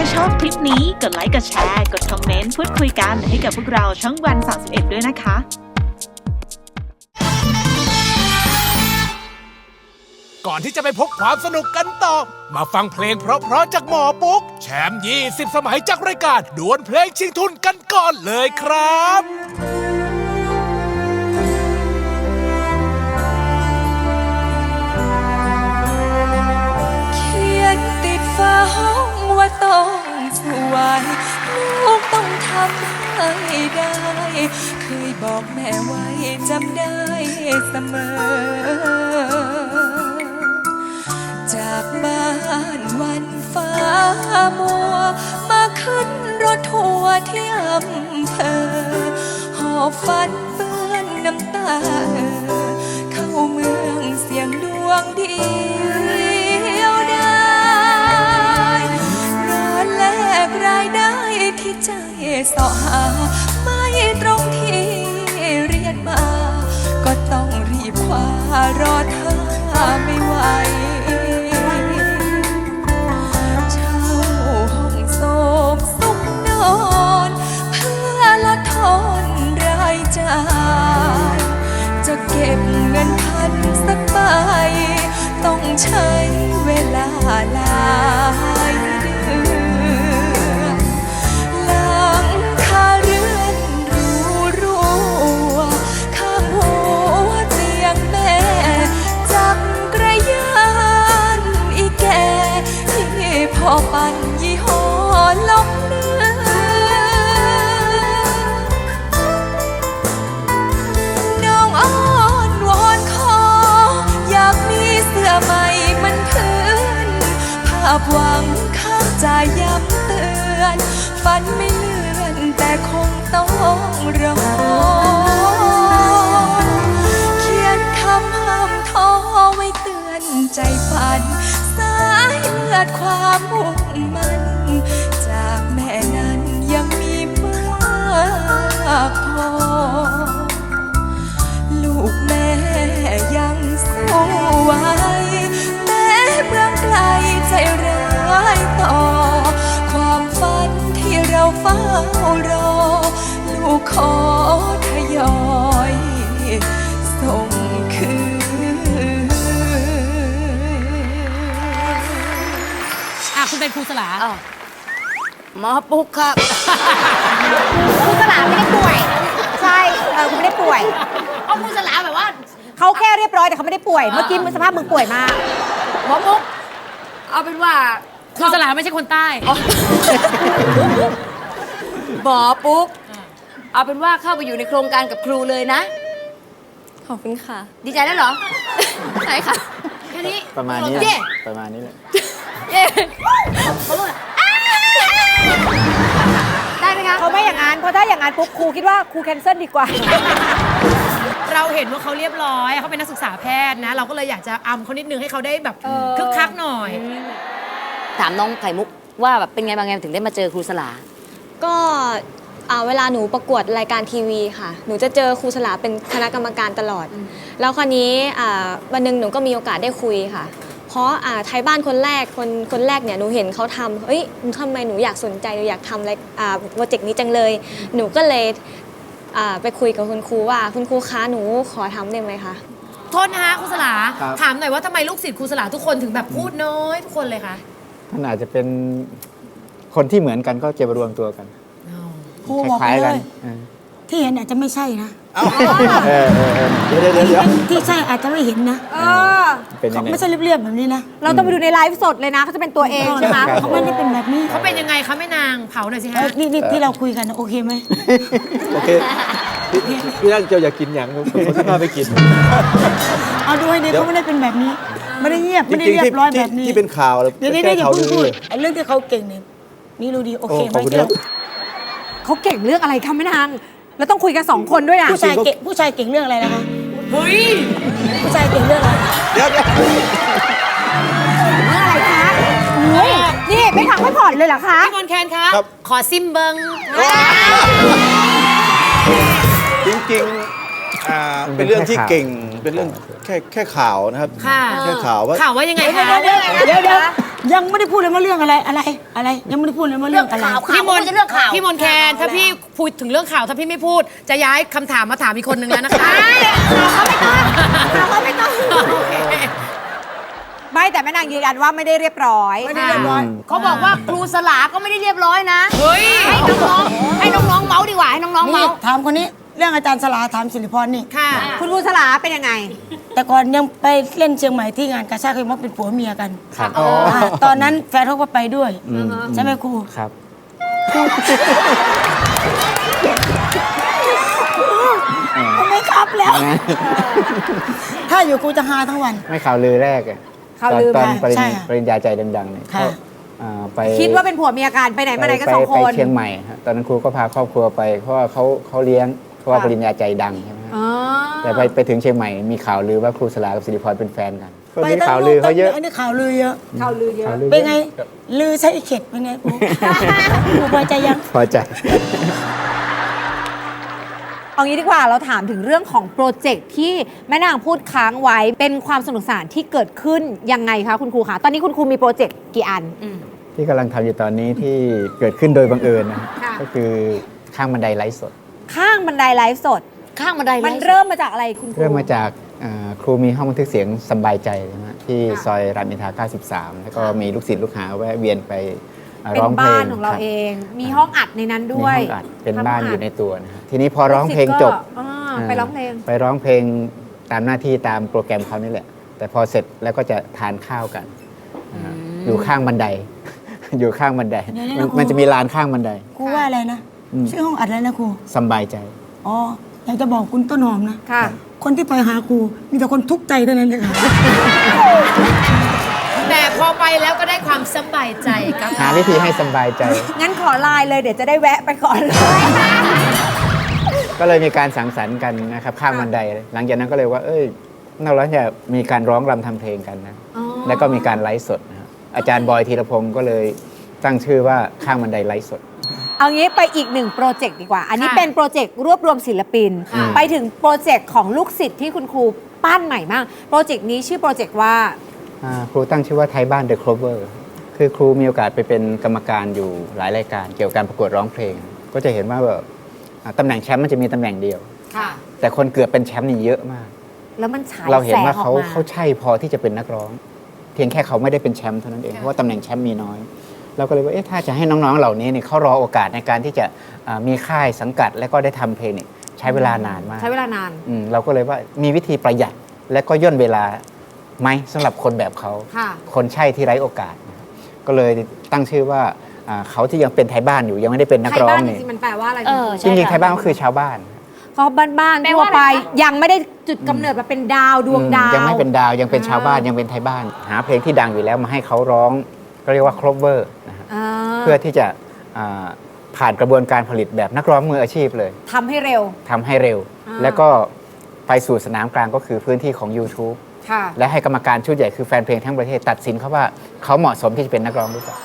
ถ้าชอบคลิปนี้กดไลค์กดแชร์ กดคอมเมนต์พูดคุยกันให้กับพวกเราช่องวัน 31 ด้วยนะคะก่อนที่จะไปพบความสนุกกันต่อ มาฟังเพลงเพราะๆจากหมอปุ๊ก แชมป์20 สมัยจากรายการดวลเพลงชิงทุนกันก่อนเลยครับเขียนติดฟ้าห้ องว่าต้องสวยลูกต้องทำให้ได้ เคยบอกแม่ไว้จำได้เสมอ จากบ้านวันฟ้ามัว มาขึ้นรถทัวร์ที่อำเภอ หอบฝันเปื้อนน้ำตา เข้าเมืองเสียงดวงดี เสาะหา ไม่ตรงที่เรียนมา ก็ต้องรีบคว้ารอท่าไม่ไหวเช่าห้องโสมสุขนอน เพื่อลดทอนรายจ่าย จะเก็บเงินพันสักใบต้องใช้เวลาลา อปั่นยี่ห้อลบเลือนน้องอ้อนวอนขอ อยากมีเสื้อใหม่มันคืนภาพหวังข้างใจย้ำเตือน ฝันไม่เลื่อนแต่คงต้องรอ ดความมุ่ง คุณเป็นครูสลาหมอปุ๊กครับ ครูสลาไม่ได้ป่วย ใช่เออคุณไม่ได้ป่วย เอาครูสลาแบบว่า เขาแค่เรียบร้อยแต่เขาไม่ได้ป่วย เมื่อกี้มึงสภาพมึงป่วยมาก หมอปุ๊กเอาเป็นว่าครูสลาไม่ใช่คนใต้ หมอปุ๊กเอาเป็นว่าเข้าไปอยู่ในโครงการกับครูเลยนะ ขอบคุณค่ะ ดีใจแล้วเหรอ ใช่ค่ะ แค่นี้ประมาณนี้แหเย่ละประมาณนี้แหละเย้ ได้ไหมคะเขาไม่อย่างนั้นเพราะถ้าอย่างนั้นปุ๊บครูคิดว่าครูแคนเซิลดีกว่า เราเห็นว่าเขาเรียบร้อยเขาเป็นนักศึกษาแพทย์นะ เราก็เลยอยากจะอำเขานิดนึงให้เขาได้แบบเออ คึกคักหน่อย ถามน้องไข่มุกว่าแบบเป็นไงบางไงถึงได้มาเจอครูสลา ก็อ่าเวลาหนูประกวดรายการทีวีค่ะ หนูจะเจอครูสลาเป็นคณะกรรมการตลอด แล้วคราวนี้อ่าวันหนึ่งหนูก็มีโอกาสได้คุยค่ะ เพราะอ่าไทยบ้านคนแรกคนคนแรกเนี่ยหนูเห็นเขาทำเอ้ยทำไมหนูอยากสนใจหนูอยากทำอะไรอ่าโปรเจกต์นี้จังเลย หนูก็เลยอ่าไปคุยกับคุณครูว่าคุณครูคะหนูขอทำได้ไหมคะ โทษนะคะครูสลาครับ ถามหน่อยว่าทำไมลูกศิษย์ครูสลาทุกคนถึงแบบพูดน้อยทุกคนเลยคะมันอาจจะเป็นคนที่เหมือนกันก็จะมารวมตัวกันครูคบอกล้ายๆเลกันยเออที่เห็นอาจจะไม่ใช่นะ เออเออเออเดี๋ยวเดี๋ยวเดี๋ยวที่ใช่อาจจะไม่เห็นนะเออ เป็นยังไง ไม่ใช่เรียบๆแบบนี้นะเราต้องไปดูในไลฟ์สดเลยนะเขาจะเป็นตัวเองใช่ไหมครับ เขาไม่ได้เป็นแบบนี้เขาเป็นยังไงคะแม่นางเผาหน่อยสิเอฮะ อนี่นี่ที่เราคุยกันนะโอเคไหมโอเคพี่พี่นั่งเจ้าอยากกินอย่างผมผมจะพาไปกิน เอาดูให้ดีเขาไม่ได้เป็นแบบนี้ ไม่ได้เงียบจไม่ได้ริงๆเรียที่บร้อยที่แบบนี้ที่เป็นข่าวเดี๋ยวนี้แก้เดี๋ยวข่าวเพิ่งพูดลือไอ้เรื่องที่เขาเก่งเนี่ยนี่รู้ดีโอโอ้เคขอบคุณไหมครับเขาเก่งเรื่องอะไรคะแม่นาง แล้วต้องคุยกันสองคนด้วยนะผู้ชายเก่งผู้ชายเก่งเรื่องอะไรนะคะเฮ้ยผู้ชายเก่งเรื่องอะไรเดี๋ยวเดี๋ยวเรื่องอะไรคะโอ้ยนี่ไม่พักไม่ผ่อนเลยเหรอคะพี่มนต์แคนคะครับ ขอซิมเบิงจริงๆอ่าเป็นเรื่องที่เก่งเป็นเรื่องแค่แค่ข่าวนะครับค่ะแค่ข่าวว่าข่าวว่ายังไงคะเดี๋ยวเดี๋ยวเดี๋ยว ยังไม่ได้พูดเลยว่าเรื่องอะไรอะไรอะไร ยังไม่ได้พูดเลยว่าเรื่องอะไรพี่มนต์พี่มนต์แคนถ้าพี่พูดถึงเรื่องข่าวถ้าพี่ไม่พูด จะย้ายคำถามมาถามอีกคนนึงแล้วนะคะเขาไม่ต้องโอเคไม่แต่แม่นางยืนยันว่าไม่ได้เรียบร้อย ไม่ได้เรียบร้อยเขาบอกว่าครูสลาก็ไม่ได้เรียบร้อยนะ เฮ้ย ให้น้องๆให้น้องๆเมาส์ดีกว่าให้น้องๆนี่เมาส์ถามคนนี้ เรื่องอาจารย์สลาถามสิริพรนี่ ค่ะ คุณครูสลาเป็นยังไง แต่ก่อนยังไปเล่นเชียงใหม่ที่งานกาชาดเคยมาเป็นผัวเมียกันอ่าตอนนั้นแฟนเขาก็ไปด้วยใช่ไหมครู ครับ ไม่ครับแล้ว ถ้าอยู่ครูจะหาทั้งวัน ไม่ข่าวลือแรกอะข่าวลือตอนมาปริญใช่ค่ะปริญญาใจดังๆเนี่ยค่ะ เขาอ่าไปคิดว่าเป็นผัวเมียกันไปไหนมาไหนกันไปสองไปคนเชียงใหม่ฮะตอนนั้นครูก็พาครอบครัวไป เพราะว่าเขาเขาเลี้ยงเพราะ ว่าค่ะปริญญาใจดังใช่ไหมฮะอ๋อแต่ไปไปถึงเชียงใหม่มีข่าวลือว่าครูสลากับสิริพรเป็นแฟนกันก็ไปมีตั้งข่าวลูลืกอเขาเยอะ อันนี้ข่าวลือเยอะ ข่าวลือเยอะข่าวลือ เป็นเยอะไง ลือใช่อีเข็ดเป็นไงครูครูพอใจยัง พอใจ เอางี้ดีกว่าเราถามถึงเรื่องของโปรเจกต์ที่แม่นางพูดค้างไว้เป็นความสนุกสนานที่เกิดขึ้นยังไงคะคุณครูคะตอนนี้คุณครูมีโปรเจกต์กี่อัน ที่กำลังทำอยู่ตอนนี้ที่เกิดขึ้นโดยบังเอิญนะฮะค่ะ ก็คือข้างบันไดไลฟ์สด ข้างบันไดไลฟ์สด ข้างบันไดมันเริ่มมาจากอะไรคุณครู เริ่มมาจากอ่าครูมีห้องบันทึกเสียงสำบายใจนะฮะที่ค่ะ ซอยรามอินทรา93 แล้วก็มีลูกศิษย์ลูกหาแวะเวียนไปอ่าเป็นร้องเพลบ้านงของเราคบเอง มีห้องอัดในนั้นมีด้วยห้องอัดเป็นทำบ้านห้งอยู่ในตัวนะฮะทีนี้พอร้องเพลงจบอ่าอ่าไปร้องเพลง ไปร้องเพลงตามหน้าที่ตามโปรแกรมเขานี่แหละ แต่พอเสร็จแล้วก็จะทานข้าวกันอ่าอยู่ข้างบันได อยู่ข้างบันไดเดี๋ยวๆมันนะครูมันจะมีลานข้างบันได ครูว่าอะไรนะอืม ชื่อห้องอัดอะไรนะครูสำบายใจ อ๋ออยากจะบอกคุณต้นหอมนะค่ะ คนที่ไปหาครูมีแต่คนทุกข์ใจเท่านั้นเลยค่ะแต่พอไปแล้วก็ได้ความสบายใจครับหาวิธีให้สำบายใจ งั้นขอไลน์เลยเดี๋ยวจะได้แวะไปก่อนเลยก็เลยมีการสังสรรค์กันนะครับข้างบันได หลังจากนั้นก็เลยว่า เอ้ยเราแล้วจะมีการร้องรำทำเพลงกันนะ แล้วก็มีการไลฟ์สดนะครับอาจารย์บอยธีรพงศ์ก็เลยตั้งชื่อว่าข้างบันไดไลฟ์สด เอางี้ไปอีกหนึ่งโปรเจกต์ดีกว่า อันนี้ค่ะเป็นโปรเจกต์รวบรวมศิลปิน ค่ะ ไปถึงโปรเจกต์ของลูกศิษย์ที่คุณครูปั้นใหม่มาก โปรเจกต์นี้ชื่อโปรเจกต์ว่า อ่าครูตั้งชื่อว่าไทยบ้านเดอะครเวอร์คือครูมีโอกาสไปเป็นกรรมการอยู่หลายรายการ เกี่ยวกับการประกวดร้องเพลง ก็จะเห็นว่าแบบอ่าตำแหน่งแชมป์มันจะมีตำแหน่งเดียว ค่ะ แต่คนเกือบเป็นแชมป์นี่เยอะมาก แล้วมันฉายเราเห็นแสงว่าอเขาอกมาเขาใช่พอที่จะเป็นนักร้อง เพียงแค่เขาไม่ได้เป็นแชมป์เท่านั้นเอง เพราะว่าตำแหน่งแชมป์มีน้อย เราก็เลยว่าเอ๊ะถ้าจะให้น้องๆเหล่านี้เนี่ยเขารอโอกาสในการที่จะอ่ามีค่ายสังกัด แล้วก็ได้ทำเพลงเนี่ยใช้เวลานานมากใช้เวลานาน อืมเราก็เลยว่ามีวิธีประหยัดและก็ย่นเวลาไหมสำหรับคนแบบเขา ค่ะ คนใช่ที่ไร้โอกาสนะครับก็เลยตั้งชื่อว่าอ่าเขาที่ยังเป็นไทยบ้านอยู่ยังไม่ได้เป็นนักไทยร้อบ้างนจเนี่ยริงๆมันแปลว่าอะไรเออจริงๆไทยบ้านก็คือชาวบ้านเขาบ้านๆแปลทั่วว่าอะไรไป คะ ยังไม่ได้จุดกำเนิดมาเป็นดาวดวงดาว ยังไม่เป็นดาวยังเป็นชาวบ้านอ่ายัยังเป็นไทยบ้าน หาเพลงที่ดังอยู่แล้วมาให้เขาร้อง ก็เรียกว่าครบเวอร์นะครับอ่าเพื่อที่จะอ่าผ่านกระบวนการผลิตแบบนักร้องมืออาชีพเลยทำให้เร็ว ทำให้เร็ว อ่า แล้วก็ไปสู่สนามกลางก็คือพื้นที่ของ YouTube ค่ะ และให้กรรมการชุดใหญ่คือแฟนเพลงทั้งประเทศตัดสินเขาว่าเขาเหมาะสมที่จะเป็นนักร้องหรือเปล่า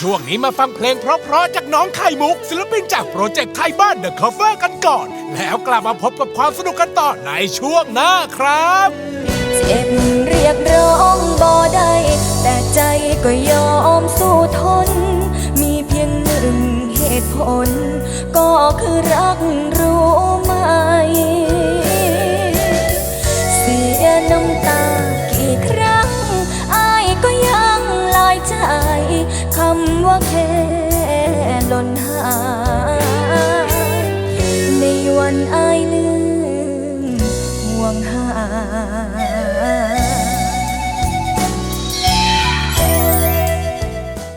ช่วงนี้มาฟังเพลงเพราะๆจากน้องไข่มุก ศิลปินจากโปรเจกต์ไทยบ้านเดอะคอฟเวอร์กันก่อน แล้วกลับมาพบกับความสนุกกันต่อในช่วงหน้าครับ เจ็บเรียกร้อง รักรู้